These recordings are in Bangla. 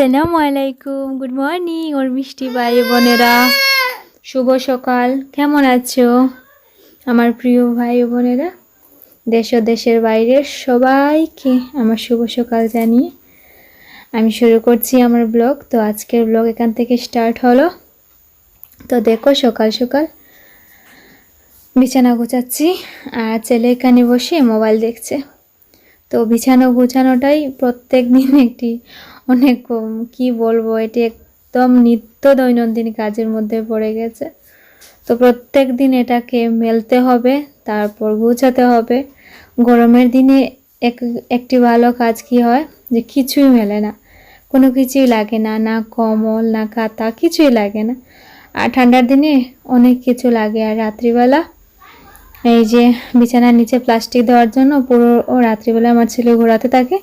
আসসালামু আলাইকুম গুড মর্নিং ওর মিষ্টি ভাই বোনেরা। শুভ সকাল। কেমন আছো? আমার প্রিয় ভাই বোনেরা, দেশ ও দেশের বাইরের সবাইকে আমার শুভ সকাল জানিয়ে আমি শুরু করছি আমার ব্লগ। তো আজকের ব্লগ এখান থেকে স্টার্ট হলো। তো দেখো, সকাল সকাল বিছানা গোছাচ্ছি, আর ছেলে এখানে বসে মোবাইল দেখছে। তো বিছানো গোছানোটাই প্রত্যেক দিন একটি অনেক কি বলব, এটি একদম নিত্য দৈনন্দিন কাজের মধ্যে পড়ে গেছে। তো প্রত্যেক দিন এটাকে মেলতে হবে, তারপর গুছাতে হবে। গরমের দিনে এক, একটি ভালো কাজ কি হয়? যে কিছুই মেলে না। কোনো কিছুই লাগে না না কমল, না কাতা কিছুই লাগে না। আর ঠান্ডার দিনে অনেক কিছু লাগে। আর রাত্রিবেলা এই যে বিছানার নিচে প্লাস্টিক দেওয়ার জন্য পুরো রাত্রিবেলা আমার ছেলে ঘোরাতে থাকে।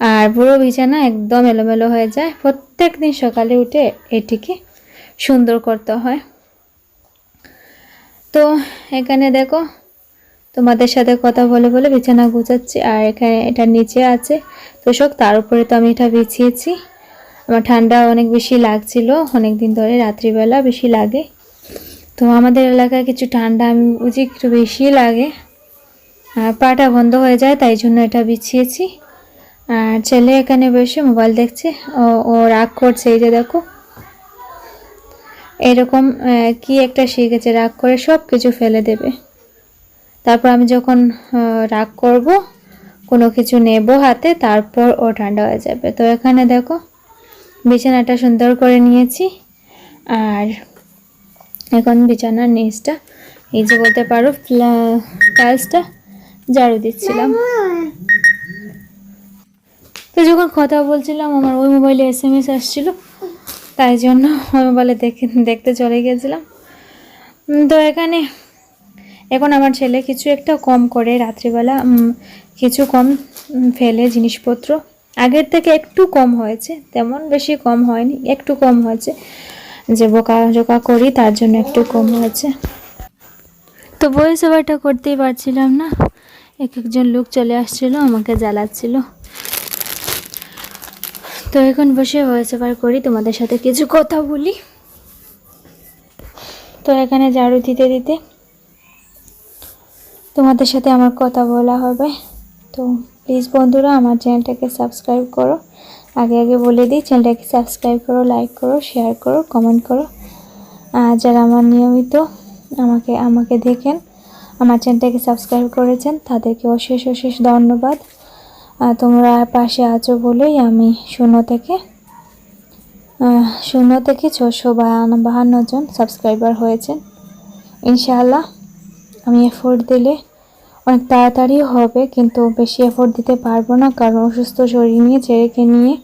আর পুরো বিছানা একদম এলোমেলো হয়ে যায়। প্রত্যেক দিন সকালে উঠে এটিকে সুন্দর করতে হয়। তো এখানে দেখো, তোমাদের সাথে কথা বলে বলে বিছানা গুছাচ্ছি আর এখানে এটা নিচে আছে। তোষক তার উপরে তো আমি এটা বিছিয়েছি। আমার ঠান্ডা অনেক বেশি লাগছিল অনেক দিন ধরে রাত্রিবেলা বেশি লাগে। তো আমাদের এলাকায় কিছু ঠান্ডা আমি বুঝি একটু বেশি লাগে। আর পাটা বন্ধ হয়ে যায়, তাই জন্য এটা বিছিয়েছি। ছেলে এখানে বসে মোবাইল দেখছে। ও রাগ করছে, এই যে দেখো। এরকম কি একটা শিখেছে, রাগ করে সব কিছু ফেলে দেবে। তারপর আমি যখন রাগ করব, কোনো কিছু নেব হাতে, তারপর ও ঠান্ডা হয়ে যাবে। তো এখানে দেখো, বিছানাটা সুন্দর করে নিয়েছি। আর এখন বিছানার নিচটা, এই যে বলতে পারো টাইলসটা ঝাড়ু দিচ্ছিলাম। তো যখন কথা বলছিলাম, আমার ওই মোবাইলে এস এম এস আসছিল। তাই জন্য ওই মোবাইলে দেখে, দেখতে চলে গেছিলাম। তো এখানে, এখন আমার ছেলে কিছু একটা কম করে রাত্রিবেলা কিছু কম ফেলে জিনিসপত্র। আগের থেকে একটু কম হয়েছে, তেমন বেশি কম হয়নি, একটু কম হয়েছে। যে বোকা জোকা করি, তার জন্য একটু কম হয়েছে। তো ভয়েস ওভারটা করতেই পারছিলাম না। এক একজন লোক চলে আসছিল, আমাকে জ্বালাচ্ছিল। তো এখন বসে ভয়েস ওভার করি, তোমাদের সাথে কিছু কথা বলি। তো এখানে ঝাড়ু দিতে দিতে তোমাদের সাথে আমার কথা বলা হবে। তো প্লিজ বন্ধুরা, আমার চ্যানেলটাকে সাবস্ক্রাইব করো। আগে আগে বলে দিই, চ্যানেলটাকে সাবস্ক্রাইব করো লাইক করো শেয়ার করো কমেন্ট করো। আর যারা আমার নিয়মিত আমাকে আমাকে দেখেন, আমার চ্যানেলটাকে সাবস্ক্রাইব করেছেন, তাদেরকে অশেষ অশেষ ধন্যবাদ। তোমরা পাশে আছো বলেই আমি শূন্য থেকে শূন্য থেকে ছশো বাহান্ন বাহান্ন জন সাবস্ক্রাইবার হয়েছেন। ইনশাআল্লাহ আমি এফোর্ট দিলে অনেক তাড়াতাড়ি হবে, কিন্তু বেশি এফোর্ট দিতে পারব না, কারণ অসুস্থ শরীর নিয়ে ছেড়েকে নিয়ে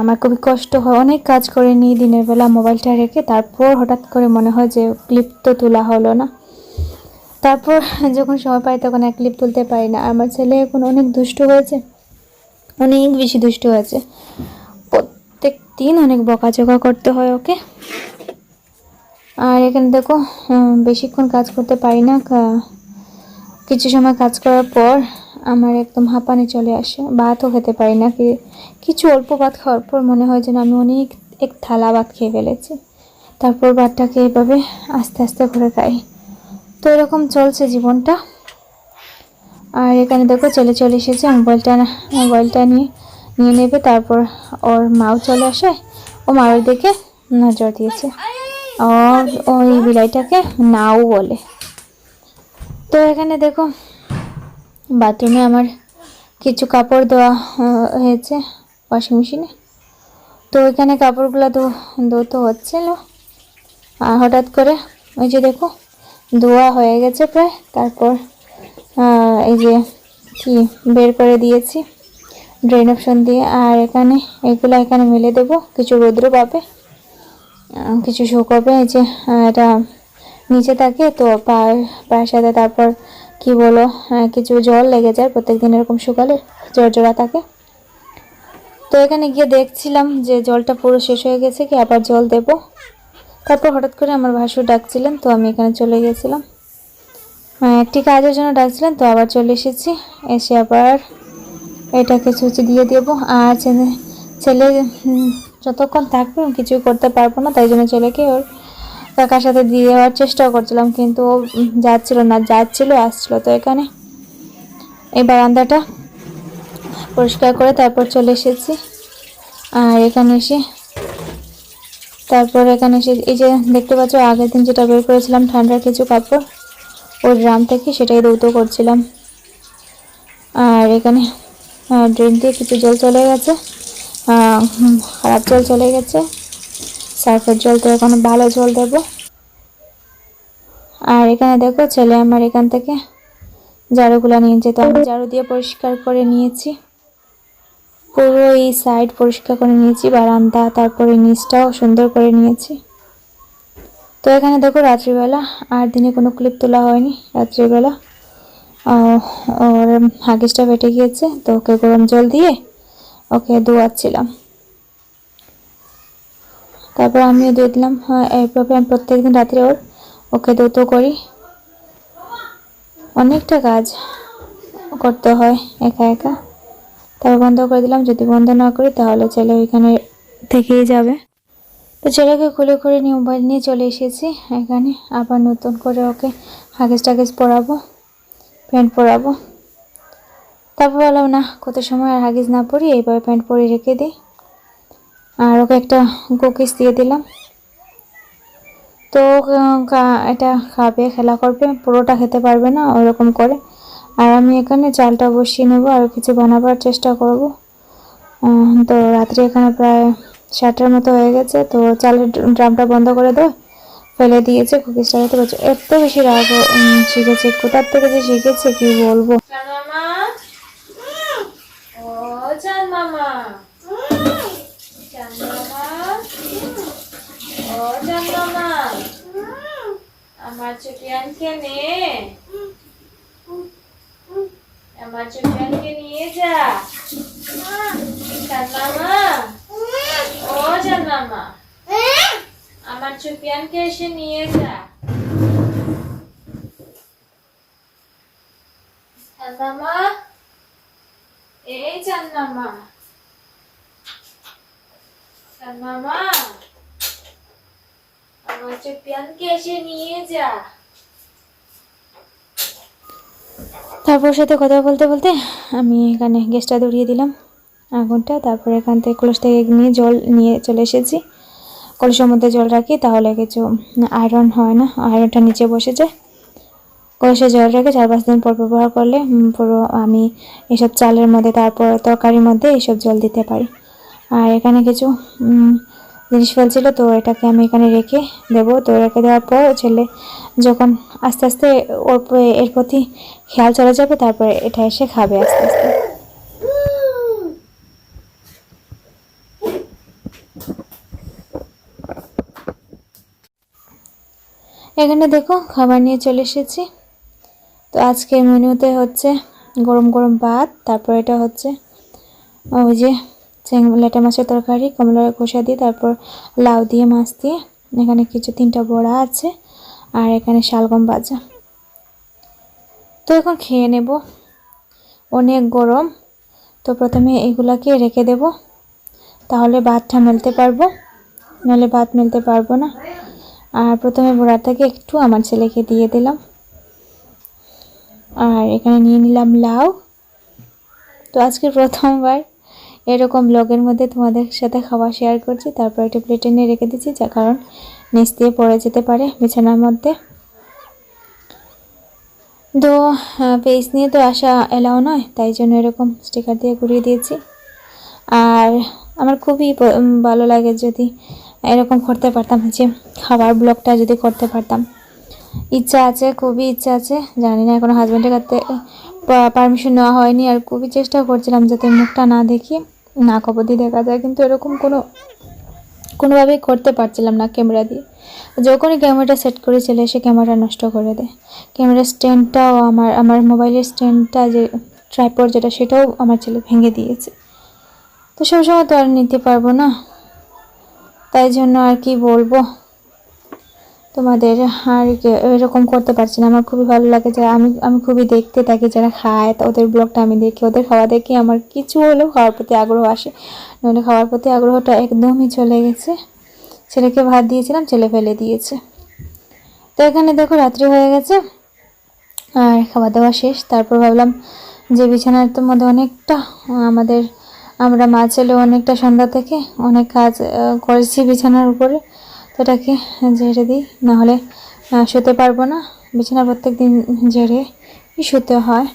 আমার খুবই কষ্ট হয়। অনেক কাজ করে নিই, দিনের বেলা মোবাইলটা রেখে, তারপর হঠাৎ করে মনে হয় যে ক্লিপ তো তোলা হলো না। তারপর যখন সময় পাই তখন এক ক্লিপ তুলতে পারি না। আমার ছেলে এখন অনেক দুষ্ট হয়েছে, অনেক বেশি দুষ্ট হয়েছে। প্রত্যেক দিন অনেক বকাঝকা করতে হয় ওকে। আর এখানে দেখো বেশিক্ষণ কাজ করতে পারি না। কিছু সময় কাজ করার পর আমার একদম হাঁপানি চলে আসে। ভাতও খেতে পারি না। কি, কিছু অল্প ভাত খাওয়ার পর মনে হয় যেন আমি অনেক, এক থালা ভাত খেয়ে ফেলেছি। তারপর ভাতটাকে এভাবে আস্তে আস্তে করে খাই। তো এরকম চলছে জীবনটা। আর এখানে দেখো চলে চলে এসেছে, মোবাইলটা মোবাইলটা নিয়ে নিয়ে নেবে, তারপর ওর মাও চলে আসে, ও মায়ের দিকে নজর দিয়েছে। আর ওই বিলাইটাকে নাও বলে। তো এখানে দেখো, বাথরুমে আমার কিছু কাপড় দেওয়া হয়েছে ওয়াশিং মেশিনে তো ওইখানে কাপড়গুলো তো ধুতে হচ্ছিল। আর হঠাৎ করে, ওই যে দেখো ধোয়া হয়ে গেছে প্রায়, তারপর এই যে কি বের করে দিয়েছি ড্রেন অপশন দিয়ে, আর এখানে এগুলো এখানে মেলে দেবো, কিছু রৌদ্র পাবে কিছু শুকোবে এই যে এটা নিচে থাকে, তো পায়ের সাথে তারপর কি বলো কিছু জল লেগে যায় প্রত্যেক দিন এরকম শুকালে জোড়া থাকে। তো এখানে গিয়ে দেখছিলাম যে জলটা পুরো শেষ হয়ে গেছে, কি আবার জল দেব? তারপর হঠাৎ করে আমার ভাসুর ডাকছিলেন, তো আমি এখানে চলে গেছিলাম। একটি কাজের জন্য ডাকছিলেন, তো আবার চলে এসেছি। এসে আবার এটাকে সুচি দিয়ে দেবো। আর ছেলে ছেলে যতক্ষণ থাকবে কিছুই করতে পারব না, তাই জন্য ছেলেকে ওর কাকার সাথে দিয়ে দেওয়ার চেষ্টা করছিলাম, কিন্তু ও যাচ্ছিল না, যাচ্ছিল, আসছিল তো এখানে। এই বারান্দাটা পরিষ্কার করে তারপর চলে এসেছি। আর এখানে এসে তারপর এখানে এসে এই যে দেখতে পাচ্ছ, আগের দিন যেটা বের করেছিলাম ঠান্ডার কিছু কাপড় ওই ড্রাম থেকে সেটাই দৌত করছিলাম। আর এখানে ড্রেন দিয়ে কিছু জল চলে গেছে খারাপ জল চলে গেছে। সার্ফের জল তো এখন ভালো জল দেবো। আর এখানে দেখো, ছেলে আমার এখান থেকে ঝাড়ুগুলো নিয়েছে তো আমি ঝাড়ু দিয়ে পরিষ্কার করে নিয়েছি। পুরো এই সাইড পরিষ্কার করে নিয়েছি, বারান্দা, তারপরে নিচটাও সুন্দর করে নিয়েছি। তো এখানে দেখো রাত্রিবেলা, আর দিনে কোনো ক্লিপ তোলা হয়নি। রাত্রিবেলা ওর হাগিসটা ফেটে গিয়েছে, তো ওকে গরম জল দিয়ে ওকে ধোয়াচ্ছিলাম। তারপর আমিও দিয়ে দিলাম। হ্যাঁ এইভাবে আমি প্রত্যেকদিন রাত্রে ওর, ওকে ধুতো করি। অনেকটা কাজ করতে হয় একা একা। তারপর বন্ধ করে দিলাম। যদি বন্ধ না করি, তাহলে ছেলে ওইখানে থেকেই যাবে। তো ছেলেকে খুলে খুলে নিয়ে মোবাইল নিয়ে চলে এসেছি। এখানে আবার নতুন করে ওকে হাগিস টাগেজ পরাবো, প্যান্ট পরাবো। তারপর বললাম, না, কত সময় আর হাগিস না পরি এইভাবে প্যান্ট পরে রেখে দিই। আর ওকে একটা কুকিজ দিয়ে দিলাম। তো এটা খাবে, খেলা করবে, পুরোটা খেতে পারবে না, ওরকম করে। আর আমি এখানে চালটা বসিয়ে নেব, আর কিছু বানাবার চেষ্টা করব। তো রাত্রে এখানে প্রায় সাতটার মতো হয়ে গেছে, তো চালের ড্রামটা বন্ধ করে দেয় ফেলে দিয়েছে কুকিজ চালাতে পারছে এত বেশি রাগ শিখেছে, কোথার থেকে যে শিখেছে কি বলব? আমার চুটিয়ানকে নে। আমার নিয়ে যা। ও আমার চুপিয়ানকে এসে নিয়ে যা। এই চান্দামা আমার চুপিয়ানকে এসে নিয়ে যা। তারপর সাথে কথা বলতে বলতে আমি এখানে গ্যাসটা ধরিয়ে দিলাম আগুনটা। তারপর এখান থেকে কলস থেকে নিয়ে জল নিয়ে চলে এসেছি। কলসের মধ্যে জল রাখি, তাহলে কিছু আয়রন হয় না। আয়রনটা নিচে বসে যায় কলসে জল রেখে চার পাঁচ দিন পর ব্যবহার করলে পুরো আমি এসব চালের মধ্যে, তারপর তরকারির মধ্যে এইসব জল দিতে পারি। আর এখানে কিছু জিনিস ফেলছিল, তো এটাকে আমি এখানে রেখে দেবো। তো রেখে দেওয়ার পর ছেলে যখন আস্তে আস্তে ওর এর প্রতি খেয়াল চলে যাবে, তারপরে এটা এসে খাবে আস্তে আস্তে। এখানে দেখো, খাবার নিয়ে চলে এসেছি। তো আজকে মেনুতে হচ্ছে গরম গরম ভাত, তারপর এটা হচ্ছে ওই যে চেং- লেটা মাছের তরকারি কমলার কষা দিয়ে, তারপর লাউ দিয়ে মাছ দিয়ে। এখানে কিছু তিনটা বড়া আছে আর এখানে শালগম ভাজা। তো এখন খেয়ে নেব। অনেক গরম। তো প্রথমে এগুলাকে রেখে দেব। তাহলে ভাতটা মেলতে পারব। নাহলে ভাত মেলতে পারব না। আর প্রথমে বড়াটাকে একটু আমার ছেলেকে দিয়ে দিলাম। আর এখানে নিয়ে নিলাম লাউ। তো আজকে প্রথমবার এরকম ব্লগের মধ্যে তোমাদের সাথে খাবার শেয়ার করছি। তারপর একটা প্লেটে নিয়ে রেখে দিচ্ছি, যা কারণ নিচ দিয়ে পড়ে যেতে পারে বিছানার মধ্যে। তো পেজ নিয়ে তো আসা এলাও নয়, তাই জন্য এরকম স্টিকার দিয়ে ঘুরিয়ে দিয়েছি। আর আমার খুবই ভালো লাগে যদি এরকম করতে পারতাম, যে খাবার ব্লগটা যদি করতে পারতাম। ইচ্ছা আছে, খুবই ইচ্ছা আছে, জানি না এখনও হাজব্যান্ডের কাছে পারমিশন নেওয়া হয়নি, আর খুবই চেষ্টা করছিলাম যাতে মুখটা না দেখি। না অবধি দেখা যায়, কিন্তু এরকম কোনো, কোনোভাবেই করতে পারছিলাম না ক্যামেরা দিয়ে। যখনই ক্যামেরাটা সেট করে সে এসে ক্যামেরা নষ্ট করে দেয়। ক্যামেরার স্ট্যান্ডটাও আমার আমার মোবাইলের স্ট্যান্ডটা যে ট্রাইপড যেটা, সেটাও আমার ছেলে ভেঙে দিয়েছে। তো সবসময় তো আর নিতে পারব না। তাই জন্য আর কি বলব? তোমাদের আর এরকম করতে পারছি না। আমার খুবই ভালো লাগে যে আমি আমি খুবই দেখতে থাকি, যারা খায়, তো ওদের ব্লগটা আমি দেখি। ওদের খাওয়া দেখি আমার কিছু হলেও খাওয়ার প্রতি আগ্রহ আসে। নইলে খাওয়ার প্রতি আগ্রহটা একদমই চলে গেছে। ছেলেকে ভাত দিয়েছিলাম, ছেলে ফেলে দিয়েছে। তো এখানে দেখো রাত্রি হয়ে গেছে। আর খাওয়া দাওয়া শেষ। তারপর ভাবলাম যে বিছানার তো মধ্যে অনেকটা, আমাদের, আমরা মা ছেলে অনেকটা সন্ধ্যা থেকে অনেক কাজ করেছি বিছানার উপরে। তো এটাকে ঝেড়ে দিই। নাহলে শুতে পারব না। বিছানা প্রত্যেক দিন ঝেড়ে শুতে হয়।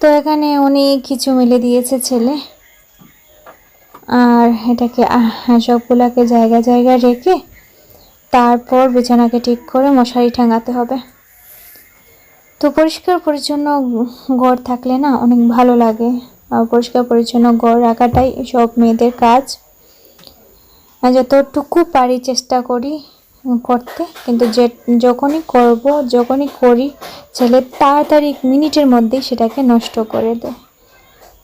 তো এখানে অনেক কিছু মিলে দিয়েছে ছেলে। আর এটাকে সবগুলাকে জায়গা জায়গায় রেখে তারপর বিছানাকে ঠিক করে মশারি টাঙাতে হবে। তো পরিষ্কার পরিচ্ছন্ন ঘর থাকলে না অনেক ভালো লাগে। আর পরিষ্কার পরিচ্ছন্ন ঘর রাখাটাই সব মেয়েদের কাজ। যতটুকু পারি চেষ্টা করি করতে, কিন্তু যে যখনই করব, যখনই করি, ছেলে তাড়াতাড়ি মিনিটের মধ্যেই সেটাকে নষ্ট করে দেয়।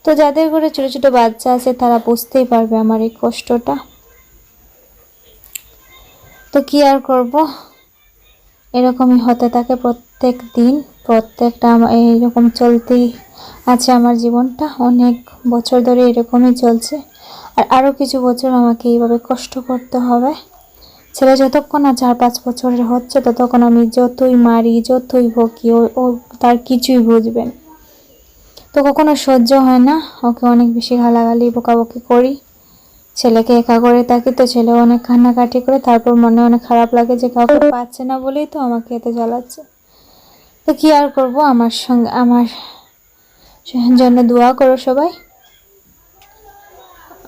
তো যাদের ঘরে ছোটো ছোটো বাচ্চা আছে, তারা বুঝতেই পারবে আমার এই কষ্টটা। তো কী আর করব? এরকমই হতে থাকে প্রত্যেক দিন, প্রত্যেকটা এইরকম চলতেই আছে আমার জীবনটা। অনেক বছর ধরে এরকমই চলছে। আর আরও কিছু বছর আমাকে এইভাবে কষ্ট করতে হবে। ছেলে যতক্ষণ না চার পাঁচ বছরের হচ্ছে, ততক্ষণ আমি যতই মারি, যতই বকি, ও তার কিছুই বুঝবেন তো কখনো সহ্য হয় না, ওকে অনেক বেশি গালাগালি, বকাবকি করি। ছেলেকে একা করে থাকি তো ছেলে অনেক কান্নাকাটি করে, তারপর মনে অনেক খারাপ লাগে যে কাউকে পাচ্ছে না বলেই তো আমাকে এতে জ্বালাচ্ছে। তো কি আর করব? আমার সঙ্গে, আমার জন্য দোয়া করো সবাই।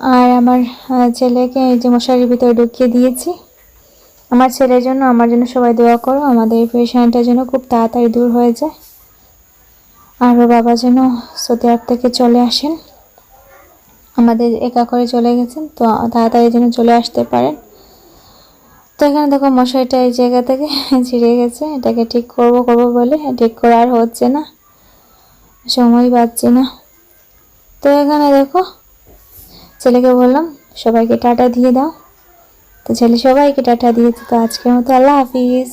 আর আমার ছেলেকে এই যে মশারির ভিতরে ঢুকিয়ে দিয়েছি। আমার ছেলের জন্য, আমার জন্য সবাই দোয়া করো, আমাদের পেশেন্টটা যেন খুব তাড়াতাড়ি দূর হয়ে যায়। আর ওর বাবা যেন সৌদি আরব থেকে চলে আসেন। আমাদের একা করে চলে গেছেন, তো তাড়াতাড়ি যেন চলে আসতে পারেন। তো এখানে দেখো, মশারিটা এই জায়গা থেকে ছিঁড়ে গেছে। এটাকে ঠিক করব করব বলে ঠিক করা আর হচ্ছে না। সময় পাচ্ছি না। তো এখানে দেখো ছেলেকে বললাম, সবাইকে টাটা দিয়ে দাও। তো ছেলে সবাইকে টাটা দিয়েছে তো আজকের মতো। আল্লাহ হাফিজ।